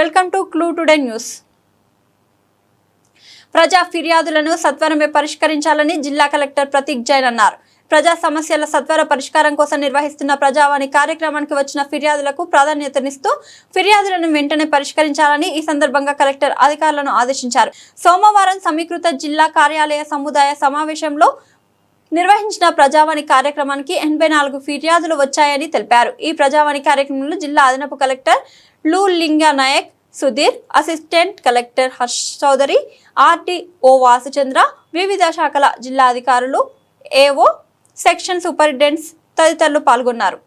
Welcome to clue today news. ప్రజా ఫిర్యాదులను సత్వరమే పరిష్కరించాలని జిల్లా కలెక్టర్ ప్రతీక్ జైన్ అన్నారు. ప్రజా సమస్యల సత్వర పరిష్కారం కోసం నిర్వహిస్తున్న ప్రజావాణి కార్యక్రమానికి వచ్చిన ఫిర్యాదులకు ప్రాధాన్యతనిస్తూ ఫిర్యాదులను వెంటనే పరిష్కరించాలని ఈ సందర్భంగా కలెక్టర్ అధికారులను ఆదేశించారు. సోమవారం సమీకృత జిల్లా కార్యాలయ సముదాయ సమావేశంలో నిర్వహించిన ప్రజావాణి కార్యక్రమానికి ఎనభై నాలుగు ఫిర్యాదులు వచ్చాయని తెలిపారు. ఈ ప్రజావాణి కార్యక్రమంలో జిల్లా అదనపు కలెక్టర్ లూ Linga Nayak Sudheer assistant collector Harsh Chaudhary RTO Vasuchandra వివిధ శాఖల జిల్లా అధికారులు ఏఓ సెక్షన్ సూపరింటెండెంట్స్ తదితరులు పాల్గొన్నారు.